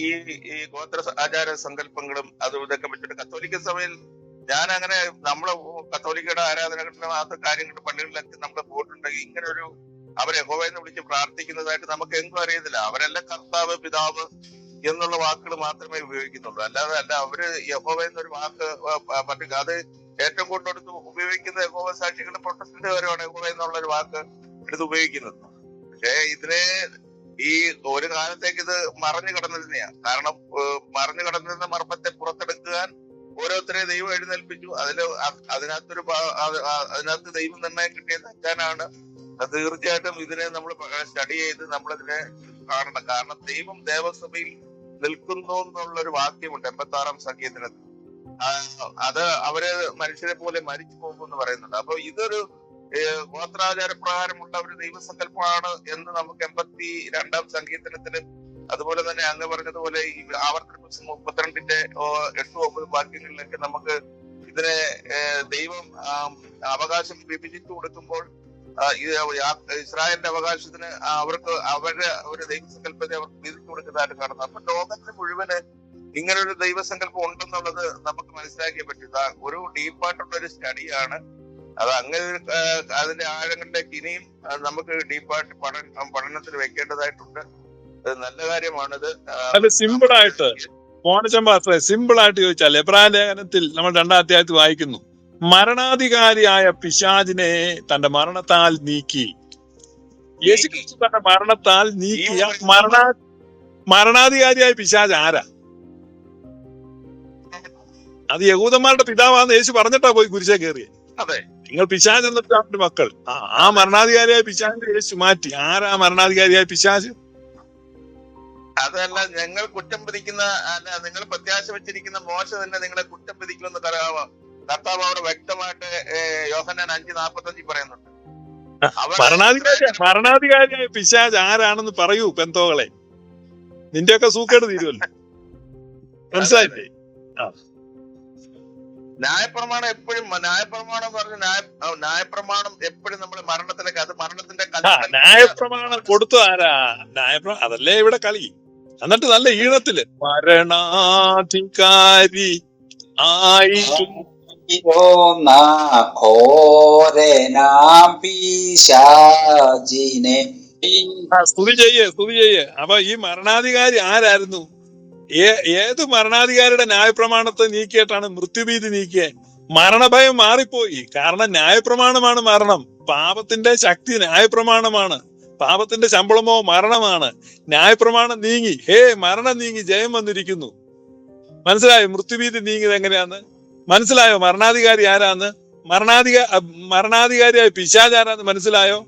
ഈ ഈ ഗോത്ര ആചാര സങ്കല്പങ്ങളും അതും ഇതൊക്കെ വെച്ചിട്ട് കത്തോലിക്ക സഭയിൽ ഞാൻ അങ്ങനെ നമ്മളെ കത്തോലിക്കയുടെ ആരാധനകളിലും കാര്യങ്ങളുടെ പള്ളികളിലൊക്കെ നമ്മൾ പോയിട്ടുണ്ടെങ്കിൽ ഇങ്ങനെ ഒരു അവരെ ഹോവെന്ന് വിളിച്ച് പ്രാർത്ഥിക്കുന്നതായിട്ട് നമുക്ക് എങ്ങും അറിയത്തില്ല. അവരെല്ലാം കർത്താവ് പിതാവ് എന്നുള്ള വാക്കുകൾ മാത്രമേ ഉപയോഗിക്കുന്നുള്ളൂ. അല്ലാതെ അല്ല അവർ യഹോവ എന്നൊരു വാക്ക് പറ്റുക അത് ഏറ്റവും കൊണ്ടെടുത്ത് ഉപയോഗിക്കുന്ന യഹോവ സാക്ഷികളുടെ പ്രൊട്ടസ്റ്റന്റ് വരെയാണ് യഹോവ എന്നുള്ള ഒരു വാക്ക് എടുത്ത് ഉപയോഗിക്കുന്നത്. പക്ഷേ ഇതിനെ ഈ ഒരു കാലത്തേക്ക് ഇത് മറഞ്ഞു കിടന്നിരുന്നതാണ് കാരണം മറഞ്ഞു കിടന്നിരുന്ന മർമ്മത്തെ പുറത്തെടുക്കാൻ ഓരോരുത്തരെ ദൈവം എഴുന്നേൽപ്പിച്ചു. അതിൽ അ- അതിനകത്തൊരു അതിനകത്ത് ദൈവം നിർണയം കിട്ടിയത് അച്ഛനാണ്. തീർച്ചയായിട്ടും ഇതിനെ നമ്മൾ സ്റ്റഡി ചെയ്ത് നമ്മളതിനെ കാണണം. കാരണം ദൈവം ദേവസഭയിൽ നിൽക്കുന്നു എന്നുള്ള ഒരു വാക്യമുണ്ട് എൺപത്തി ആറാം സംഗീതത്തിനകത്ത് ആ, അത് അവർ മനുഷ്യരെ പോലെ മരിച്ചു പോകുമെന്ന് പറയുന്നുണ്ട്. അപ്പൊ ഇതൊരു ഗോത്രാചാര പ്രകാരമുള്ള ഒരു ദൈവസങ്കല്പമാണ് എന്ന് നമുക്ക് എൺപത്തി രണ്ടാം സങ്കീർത്തനത്തിലും അതുപോലെ തന്നെ അങ്ങ് പറഞ്ഞതുപോലെ ഈ ആവർത്തന പുസ്തകം മുപ്പത്തിരണ്ടിന്റെ എട്ട് ഒമ്പത് വാക്യങ്ങളിലൊക്കെ നമുക്ക് ഇതിനെ ദൈവം അവകാശം വിഭജിച്ചു കൊടുക്കുമ്പോൾ ഇസ്രായേലിന്റെ അവകാശത്തിന് അവർക്ക് അവരുടെ ഒരു ദൈവസങ്കല്പത്തെ അവർക്ക് വിധിച്ചു കൊടുക്കുന്നതായിട്ട് കാണുന്നത് അപ്പൊ ലോകത്തിന് മുഴുവൻ ഇങ്ങനെ ഒരു ദൈവസങ്കല്പം ഉണ്ടെന്നുള്ളത് നമുക്ക് മനസ്സിലാക്കിയേ പറ്റൂ. ഒരു ഡീപ്പായിട്ടുള്ള ഒരു സ്റ്റഡിയാണ് അത് അങ്ങനെ അതിന്റെ ആഴങ്ങളിലേക്ക് ഇനിയും നമുക്ക് ഡീപ്പായിട്ട് പഠന പഠനത്തിൽ വെക്കേണ്ടതായിട്ടുണ്ട്. അത് നല്ല കാര്യമാണിത്. അത് സിമ്പിൾ ആയിട്ട് മോനച്ചൻ സിമ്പിൾ ആയിട്ട് ചോദിച്ചാൽ എബ്രാ ലേഖനത്തിൽ നമ്മൾ രണ്ടാം അധ്യായത്തിൽ വായിക്കുന്നു മരണാധികാരിയായ പിശാജിനെ തന്റെ മരണത്താൽ നീക്കി. യേശുക്രിസ്തു തന്റെ മരണത്താൽ നീക്കിയ മരണ മരണാധികാരിയായ പിശാജ് ആരാ? അത് യഹൂദന്മാരുടെ പിതാവാന്ന് യേശു പറഞ്ഞിട്ടാ പോയി കുരിശേ കയറിയ. അതെ. നിങ്ങൾ പിശാജ് എന്നിട്ട് അവന്റെ മക്കൾ. ആ ആ മരണാധികാരിയായ പിശാജിന്റെ യേശു മാറ്റി. ആരാ മരണാധികാരിയായ പിശാജ് അതല്ല ഞങ്ങൾ കുറ്റം പിടിക്കുന്ന അല്ല നിങ്ങൾ പ്രത്യാശ വെച്ചിരിക്കുന്ന മോശ തന്നെ നിങ്ങളെ കുറ്റം പിടിക്കുമെന്ന് കരാവാം കർത്താവ് അവിടെ വ്യക്തമായിട്ട് യോഹന്നാൻ അഞ്ച് നാപ്പത്തി അഞ്ചിൽ പറയുന്നുണ്ട് ഭരണാധികാരിയായ പിശാജ് ആരാണെന്ന് പറയൂ പെന്തോകളെ. നിന്റെയൊക്കെ സൂക്കേട് തീരുമല്ലോ മനസ്സിലായില്ലേ? ന്യായപ്രമാണം എപ്പോഴും ന്യായപ്രമാണം പറഞ്ഞ ന്യായ ന്യായപ്രമാണം എപ്പോഴും നമ്മൾ മരണത്തിലേക്ക് അത് മരണത്തിന്റെ. ന്യായപ്രമാണം കൊടുത്തു ആരാ? ന്യായപ്ര അതല്ലേ ഇവിടെ കളി. എന്നിട്ട് നല്ല ഈണത്തിൽ. മരണാധികാരി ആയിട്ടും സ്തുതി ചെയ്യേ സ്തുതി ചെയ്യേ. അപ്പൊ ഈ മരണാധികാരി ആരായിരുന്നു? ഏത് മരണാധികാരിയുടെ ന്യായപ്രമാണത്തെ നീക്കിയിട്ടാണ് മൃത്യുഭീതി നീക്കിയത് മരണഭയം മാറിപ്പോയി. കാരണം ന്യായപ്രമാണമാണ് മരണം. പാപത്തിന്റെ ശക്തി ന്യായപ്രമാണമാണ്. പാപത്തിന്റെ ശമ്പളമോ മരണമാണ്. ന്യായപ്രമാണം നീങ്ങി. ഹേ മരണം നീങ്ങി. ജയം വന്നിരിക്കുന്നു. മനസ്സിലായോ? മൃത്യുഭീതി നീങ്ങിയത് എങ്ങനെയാന്ന്? മനസ്സിലായോ? മരണാധികാരി ആരാന്ന്? മരണാധിക മരണാധികാരിയായ പിശാചാരാന്ന് മനസ്സിലായോ?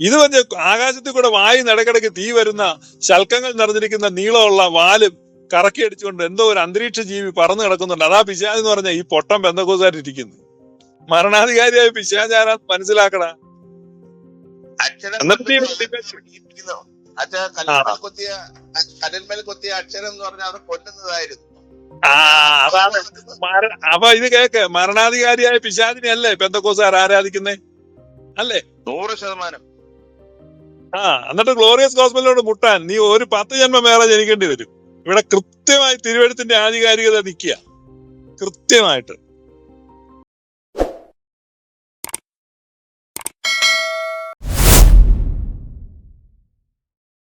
ഇത് വന്ന് ആകാശത്തിൽ കൂടെ വായി നടക്കിടക്ക് തീ വരുന്ന ശൽക്കങ്ങൾ നിറഞ്ഞിരിക്കുന്ന നീളമുള്ള വാലും കറക്കി അടിച്ചുകൊണ്ട് എന്തോ ഒരു അന്തരീക്ഷ ജീവി പറന്നു കിടക്കുന്നുണ്ട്. അതാ പിശാജ് എന്ന് പറഞ്ഞ ഈ പൊട്ടം ബന്ധക്കോസായിട്ടിരിക്കുന്നു. മരണാധികാരിയായ പിശാചാരാ മനസ്സിലാക്കണ കൊത്തിയ അക്ഷരം എന്ന് പറഞ്ഞാൽ അവർ കൊല്ലുന്നതായിരുന്നു. ആ അതാണ് അപ്പൊ ഇത് കേക്ക്. മരണാധികാരിയായ പിശാചിനെ അല്ലേ പെന്തക്കോസാർ ആരാധിക്കുന്നേ? അല്ലേ? നൂറ് ശതമാനം. ആ എന്നിട്ട് ഗ്ലോറിയസ് ഗോസ്ബലിനോട് മുട്ടാൻ നീ ഒരു പത്ത് ജന്മം വേറെ ജനിക്കേണ്ടി വരും. ഇവിടെ കൃത്യമായി തിരുവഴുത്തിന്റെ ആധികാരികത നിൽക്കുക. കൃത്യമായിട്ട്.